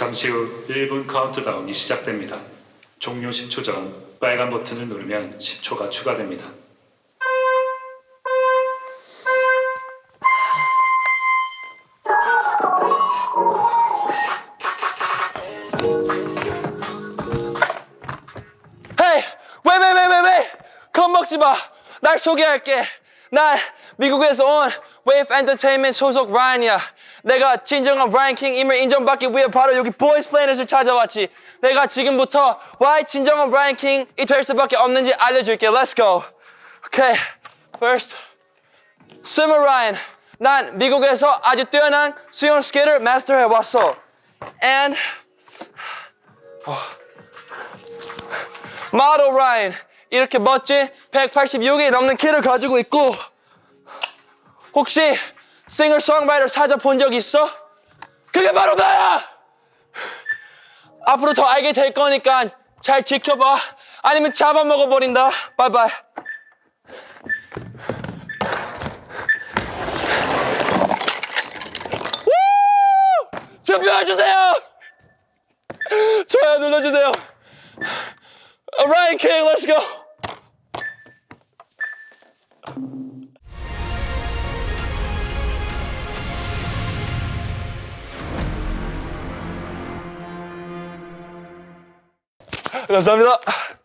잠시 후 1분 카운트다운이 시작됩니다. 종료 10초 전 빨간 버튼을 누르면 10초가 추가됩니다. 헤이! 왜, 왜, 왜, 왜, 왜! 겁먹지 마! 날 소개할게. 난 미국에서 온 웨이브 엔터테인먼트 소속 라인이야. 내가 진정한 랭킹임을 인정받기 위해 바로 여기 보이스 플래닛을 찾아왔지. 내가 지금부터 why 진정한 랭킹이 될 수밖에 없는지 알려줄게. Let's go. 오케이. First. 스위머 라인. 난 미국에서 아주 뛰어난 수영 스케이트를 마스터해 왔어. And 마도 라인 이렇게 멋진 186이 넘는 키를 가지고 있고 혹시 싱어송라이터 찾아본 적 있어? 그게 바로 나야! 앞으로 더 알게 될 거니까 잘 지켜봐 아니면 잡아먹어버린다 바이바이 우! 투표해주세요! 좋아요 눌러주세요 Alright, King, let's go. 감사합니다. 네.